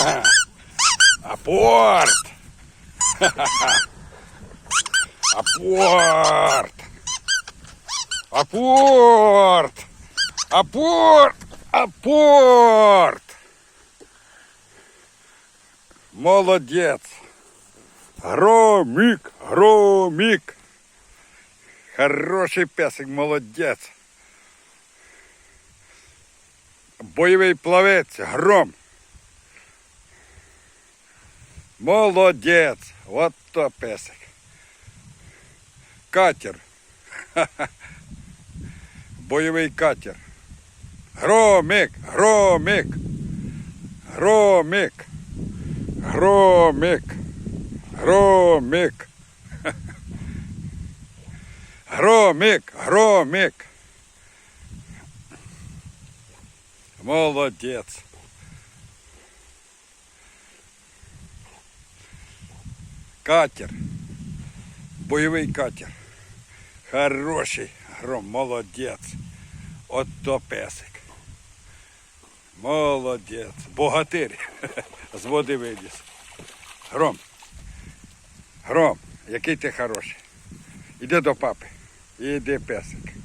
Апорт! Апорт! Апорт! Апорт! Апорт! Молодец! Громик! Громик! Хороший песик, молодець! Бойовий плавець, гром! Молодець! От то песик. Катер. Ха-ха. Бойовий катер. Громик, громик. Громик. Громик. Громик. Громик, громик. Молодець. Катер. Бойовий катер. Хороший. Гром, молодець. От то песик. Молодець. Богатир. З води виліз. Гром. Гром, який ти хороший. Іди до папи. Іди, песик.